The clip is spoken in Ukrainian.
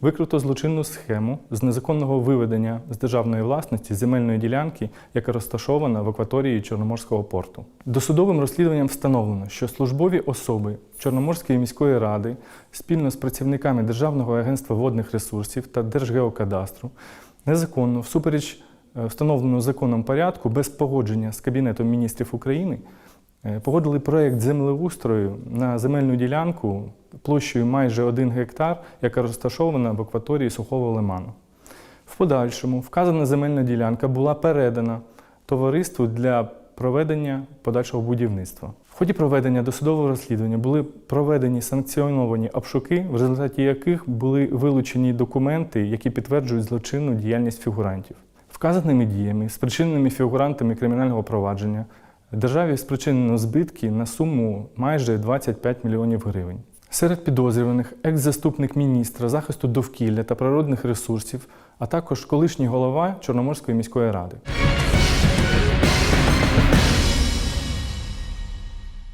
Викрито злочинну схему з незаконного виведення з державної власності земельної ділянки, яка розташована в акваторії Чорноморського порту. Досудовим розслідуванням встановлено, що службові особи Чорноморської міської ради спільно з працівниками Державного агентства водних ресурсів та Держгеокадастру незаконно, всупереч е, встановленого законом порядку, без погодження з Кабінетом міністрів України, е, погодили проєкт землеустрою на земельну ділянку площею майже 1 гектар, яка розташована в акваторії Сухого лиману. В подальшому вказана земельна ділянка була передана товариству для проведення подальшого будівництва. В ході проведення досудового розслідування були проведені санкціоновані обшуки, в результаті яких були вилучені документи, які підтверджують злочинну діяльність фігурантів. Вказаними діями, спричиненими фігурантами кримінального провадження, державі спричинено збитки на суму майже 25 мільйонів гривень. Серед підозрюваних екс-заступник міністра захисту довкілля та природних ресурсів, а також колишній голова Чорноморської міської ради.